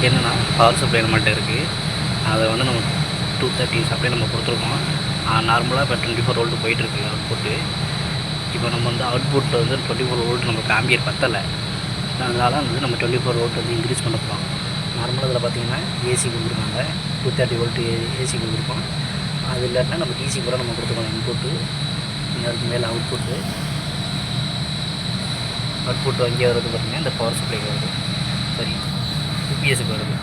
Power supply நம்மள்ட்ட இருக்குது அதை வந்து நம்ம டூ தேர்ட்டி சப்ளை நம்ம கொடுத்துருக்கோம். நார்மலாக இப்போ டுவெண்ட்டி ஃபோர் வோல்ட் போயிட்டுருக்கு அவுட்புட்டு இப்போ நம்ம வந்து அவுட்புட் வந்து டுவெண்ட்டி ஃபோர் வோல்ட் நம்ம காம்பியர் பத்தலை. அதனால வந்து நம்ம டுவெண்ட்டி ஃபோர் வோல்ட் வந்து இன்க்ரீஸ் பண்ண போகிறோம் நார்மலாக இதில் பார்த்தீங்கன்னா ஏசி கொடுத்துருக்காங்க. டூ தேர்ட்டி வோல்ட் ஏசி கொடுத்துருக்கோம். அது இல்லாட்டினா நம்ம டிசி கூட நம்ம கொடுத்துருக்கோம் இன்புட்டு அதுக்கு மேலே அவுட்புட்டு அவுட்புட் அங்கே வருது பார்த்தீங்கன்னா இந்த பவர் சப்ளைக்கு வருது. சரி. யூபிஎஸ்க்கு வருது.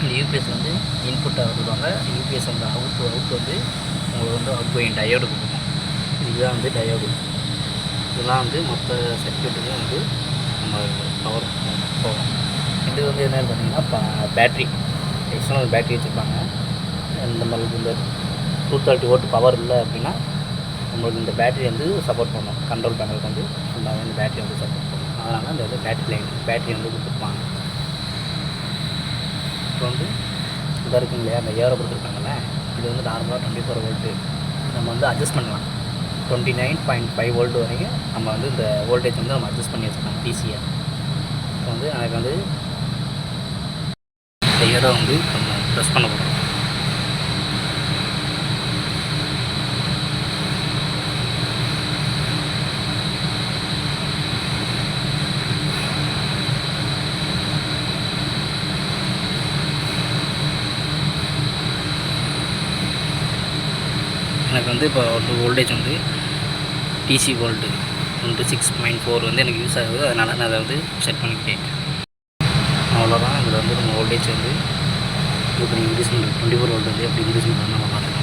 இந்த யூபிஎஸ் வந்து இன்புட்டாக கொடுப்பாங்க யூபிஎஸ் வந்து அவுட் அவுட் வந்து உங்களுக்கு வந்து அவுட் கோயிங் டயோடு கொடுக்கும். இதுதான் வந்து டயோடு இதெல்லாம் வந்து மற்ற சர்க்கியூட்டுக்கு வந்து நம்ம பவர் போகும். இது வந்து என்னன்னு பார்த்தீங்கன்னா பேட்ரி எக்ஸ்டர்னல் பேட்ரி வச்சுருப்பாங்க. இந்த நம்மளுக்கு இந்த டூ தேர்ட்டி ஓட்டு பவர் இல்லை அப்படின்னா உங்களுக்கு இந்த பேட்டரி வந்து சப்போர்ட் பண்ணும். கண்ட்ரோல் பேனலுக்கு வந்து ஃபுல்லாகவே இந்த பேட்டரி வந்து சப்போர்ட் பண்ணும். அதனால் அந்த பேட்ரி பேட்டரி லைன் பேட்டரி வந்து கொடுத்துருப்பாங்க. இப்போ வந்து இதாக இருக்குங்க இல்லையா அந்த ஏரோ கொடுத்துருக்காங்கல்ல இது வந்து நார்மலாக டுவெண்ட்டி ஃபோர் வோல்ட்டு நம்ம வந்து அட்ஜஸ்ட் பண்ணலாம். Twenty nine point five volt வரைக்கும் நம்ம வந்து இந்த வோல்டேஜ் வந்து நம்ம அட்ஜஸ்ட் பண்ணி வச்சுக்கலாம் டிசியை இப்போ வந்து எனக்கு வந்து இந்த ஏரோ வந்து நம்ம ப்ரெஸ் பண்ண போகிறோம் எனக்கு வந்து இப்போ ஒரு வோல்டேஜ் வந்து டிசி வோல்ட்டு வந்து சிக்ஸ் பாயிண்ட் ஃபோர் வந்து எனக்கு யூஸ் ஆகுது. அதனால் நான் அதை வந்து செட் பண்ணிக்கிட்டேன். அவ்வளோதான் இதில் வந்து நம்ம வோல்டேஜ் வந்து இப்போ இன்க்ரீஸ் பண்ணுறது டுவெண்ட்டி ஃபோர் வோல்ட் வந்து எப்படி இன்க்ரீஸ் பண்ணுறது நம்ம பார்த்துக்கலாம்.